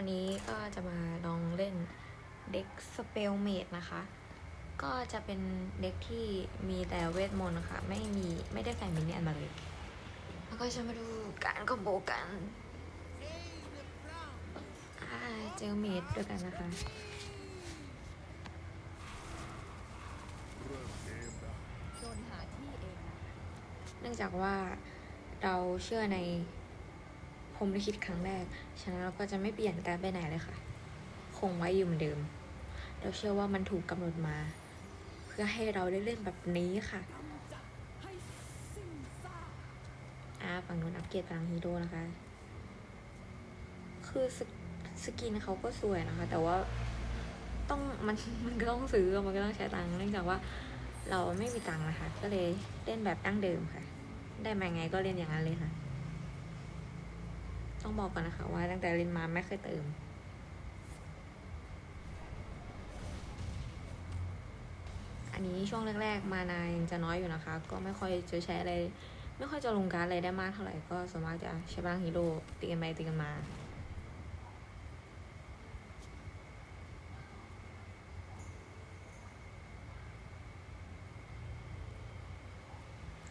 วันนี้ก็จะมาลองเล่นเด็กสเปลเมดนะคะ ก็จะเป็นเด็กที่มีแต่เวทมนต์นะคะ ไม่มีไม่ได้ใส่มินเนี่ยนมาเลย แล้วก็จะมาดูการคอมโบกันอ่าเจอเมดด้วยกันนะคะโดนหาที่เองเนื่องจากว่าเราเชื่อใน พรมลิขิตครั้งแรก ฉะนั้นเราก็จะไม่เปลี่ยนการไปไหนเลยค่ะ คงไว้อยู่เหมือนเดิม เราเชื่อว่ามันถูกกำหนดมา เพื่อให้เราได้เล่นแบบนี้ค่ะอ้ากอ่าฝั่งนู้นอัปเกรดพลังฮีโร่นะคะ คือสสกินเขาก็สวยนะคะ แต่ว่าต้องมันมันก็ต้องซื้อมันก็ต้องใช้ตังค์เนื่องจากว่าเราไม่มีตังค์นะคะ ก็เลยเล่นแบบดั้งเดิมค่ะ ได้มาไงก็เล่นอย่างนั้นเลยค่ะ ต้องบอกก่อนนะคะว่าตั้งแต่เล่นมาไม่เคยเติม อันนี้ช่วงแรกๆ มานายจะน้อยอยู่นะคะ ก็ไม่ค่อยจะใช้อะไร ไม่ค่อยจะลงการอะไรได้มากเท่าไหร่ ก็ส่วนมากจะใช้พลังฮีโร่ตีกันไปตีกันมา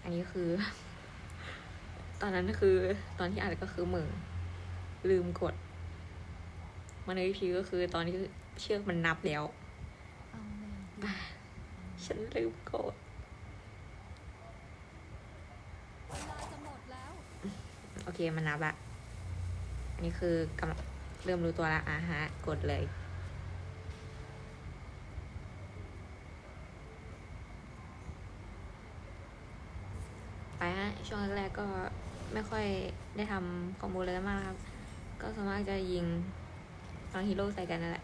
อันนี้คือ ตอนนั้นคือตอนที่อ่านก็คือเหมือ ลืมกดมาในทีก็คือตอนที่เชือกมันนับแล้วเอาไงอะฉันลืมกดเวลาจะหมดแล้วโอเคมันนับละอันนี้คือกำลังเริ่มรู้ตัวละอะฮะ กดเลยไปฮะช่วงแรกๆก็ไม่ค่อยได้ทำคอมโบเลยมากนะครับ ก็ส่วนมากจะยิงตอนฮีโร่ใส่กันนั่นแหละ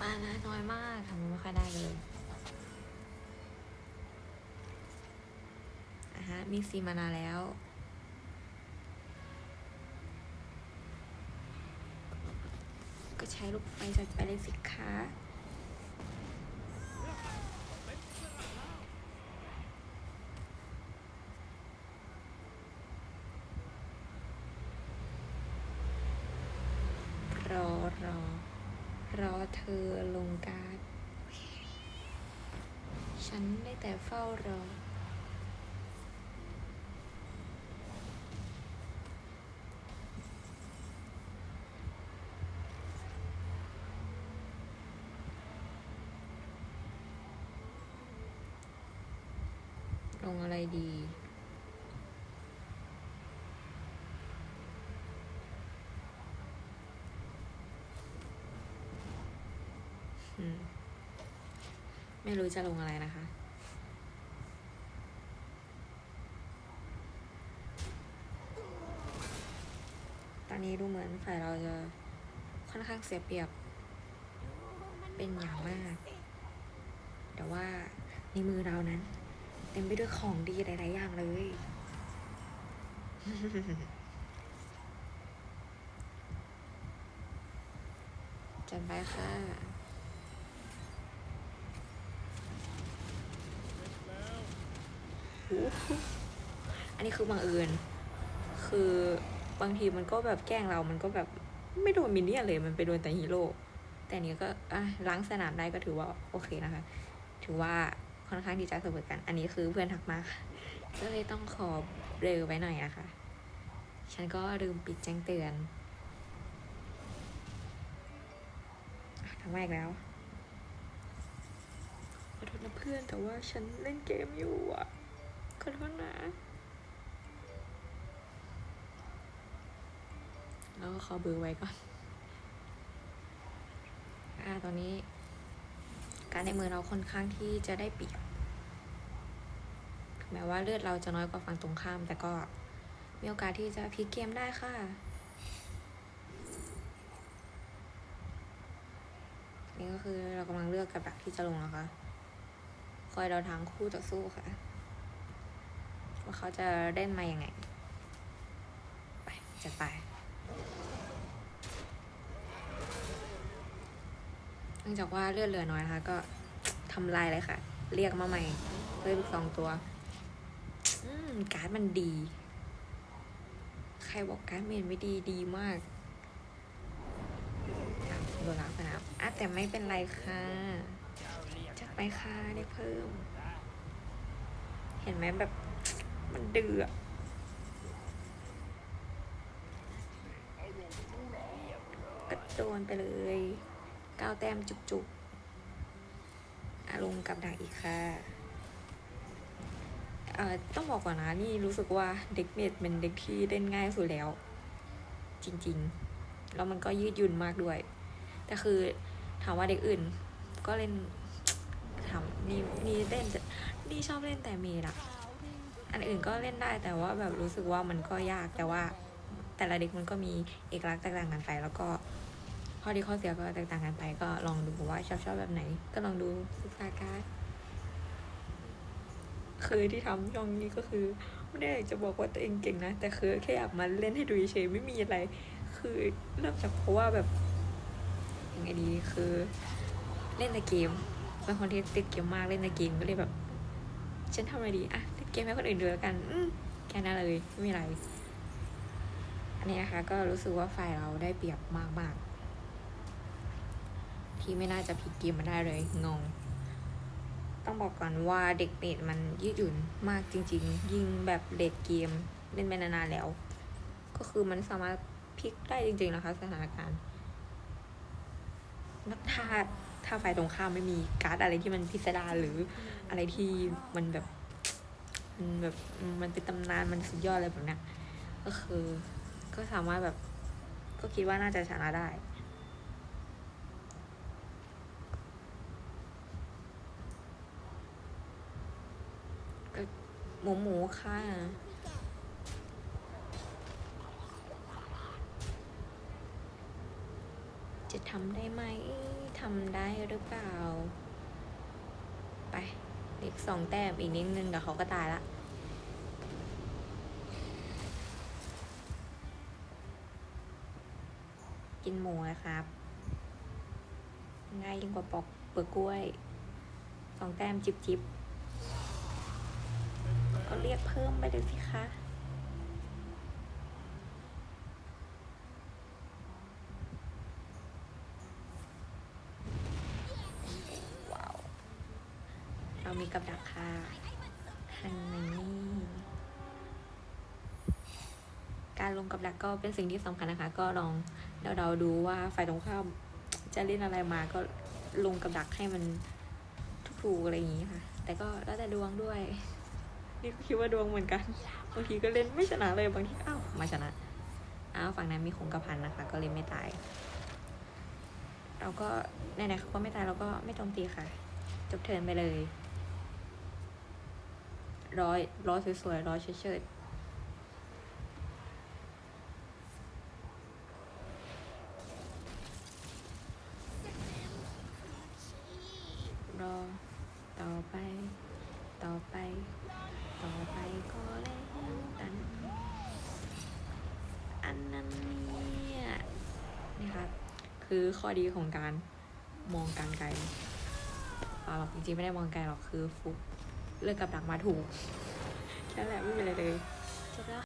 มานะน้อยมากทำไม่ค่อยได้เลยอะฮะ มีซีมานาแล้ว ใช้ลูกไฟจัดไปเลยสิคะรอรอ รอเธอลงการ์ด ฉันได้แต่เฝ้ารอ ลงอะไรดี ไม่รู้จะลงอะไรนะคะตอนนี้ดูเหมือนฝ่ายเราจะค่อนข้างเสียเปรียบ เป็นอย่างมาก แต่ว่าในมือเรานั้น ต็มไปด้วยของดีหลาย ๆ อย่างเลยจัดไปค่ะอ้โหอันนี้คือบังเอิญ คือบางทีมันก็แบบแกล้งเรา มันก็แบบไม่โดนมินเนี่ยเลย มันไปโดนแต่ฮีโร่ แต่อันนี้ก็อะล้างสนามได้ก็ถือว่าโอเคนะคะ ถือว่า ค่อนข้างที่จะเสมอกัน อันนี้คือเพื่อนทักมาค่ะก็เลยต้องขอเบลอไว้หน่อยนะคะ ฉันก็ลืมปิดแจ้งเตือนอะทำไมอีกแล้วขอโทษนะเพื่อนแต่ว่าฉันเล่นเกมอยู่อะขอโทษนะแล้วก็ขอเบอร์ไว้ก่อน อ่า ตอนนี้ การในมือเราค่อนข้างที่จะได้เปรียบถึงแม้ว่าเลือดเราจะน้อยกว่าฝั่งตรงข้าม แต่ก็มีโอกาสที่จะพลิกเกมได้ค่ะนี่ก็คือเรากำลังเลือกกับดักที่จะลงนะคะคอยเราทางคู่ต่อสู้ค่ะ ว่าเขาจะเล่นมาอย่างไง ไปจัดไป นื่องจากว่าเลือดเหลือน้อยนะคะ ก็ทำลายเลยค่ะ เรียกมาใหม่เพิ่อีกสองตัว อืม การ์ดมันดี ใครบอกการ์ดเมนไม่ดีดีมากโดนล้างสนามอะแต่ไม่เป็นไรค่ะจะไปค่ะได้เพิ่ม เห็นไหมแบบมันเดือดกระโดนไปเลย เก้าแต้มจุกๆอาลงกับดักอีกค่ะเอ่อต้องบอกก่อนนะนี่รู้สึกว่าเด็กเมดเป็นเด็กที่เล่นง่ายสุดแล้ว จริงๆ แล้วมันก็ยืดหยุ่นมากด้วย แต่คือถามว่าเด็กอื่นก็เล่นทำนี่นี่เล่นนี่ชอบเล่นแต่เมดอะอันอื่นก็เล่นได้แต่ว่าแบบรู้สึกว่ามันก็ยากแต่ว่าแต่ละเด็กมันก็มีเอกลักษณ์แตกต่างกันไปแล้วก็ ข้อดีข้อเสียก็แตกต่างกันไป ก็ลองดูว่าชอบชอบแบบไหน ก็ลองดูศึกษาการคือที่ทำช่องนี้ก็คือไม่ได้อยากจะบอกว่าตัวเองเก่งนะ แต่คือแค่อยากมาเล่นให้ดูเฉยไม่มีอะไร คือเริ่มจากเพราะว่าแบบยังไงดีคือเล่นแต่เกมเป็นคนที่ติดเกมมากเล่นแต่เกมก็เลยแบบ ฉันทำอะไรดีอะเล่นเกมให้คนอื่นดูแล้วกันอืมแค่นั้นเลยไม่มีอะไร อันนี้นะคะก็รู้สึกว่าฝ่ายเราได้เปรียบมากๆ ที่ไม่น่าจะพลิกเกมมาได้เลยงง ต้องบอกก่อนว่าเด็กเมดมันยืดหยุ่นมากจริง ๆ ยิงแบบเด็กเกมเล่นไปนานๆแล้ว ก็คือมันสามารถพลิกได้จริง ๆ นะคะสถานการณ์ นักถ้าถ้าฝ่ายตรงข้ามไม่มีการ์ดอะไรที่มันพิสดารหรืออะไรที่มันแบบมันแบบมันเป็นตำนานมันสุดยอดอะไรแบบเนี้ยก็คือก็สามารถแบบ ก็คิดว่าน่าจะชนะได้ ก็ หมูหมูค่ะ จะทำได้ไหมทำได้หรือเปล่า ไปเด็กสองแต้มอีกนิดนึงเดี๋ยวเขาก็ตายละกินหมูนะครับ ง่ายยิ่งกว่าปอกเปลือกกล้วย สองแต้มจิบจิบ ก็เรียกเพิ่มไปเลยสิคะว้าวเรามีกับดักค่ะฮันนี่การลงกับดักก็เป็นสิ่งที่สำคัญนะคะ ก็ลองเดาๆดูว่าฝ่ายตรงข้ามจะเล่นอะไรมาก็ลงกับดักให้มันถูกๆอะไรอย่างนี้ค่ะ แต่ก็แล้วแต่ดวงด้วย นี่ก็คิดว่าดวงเหมือนกันบางทีก็เล่นไม่ชนะเลยบางทีอ้าวมาชนะอ้าวฝั่งนั้นมีคงกระพันนะคะ ก็เล่นไม่ตาย เราก็ไหนๆเขาก็ไม่ตายเราก็ไม่โจมตีค่ะ จบเทิร์นไปเลยร้อยร้อยสวยๆร้อยเชิดๆรอ ต่อไป ต่อไป ต่อไปก็แล้วกัน อันนั้นเนี่ยนี่ครับ คือข้อดีของการมองการไกลเปล่าหรอกจริงๆไม่ได้มองไกลหรอกคือฟุกเลือกกับดักมาถูกแค่นั้นแหละไม่มีอะไรเลยจบแล้ว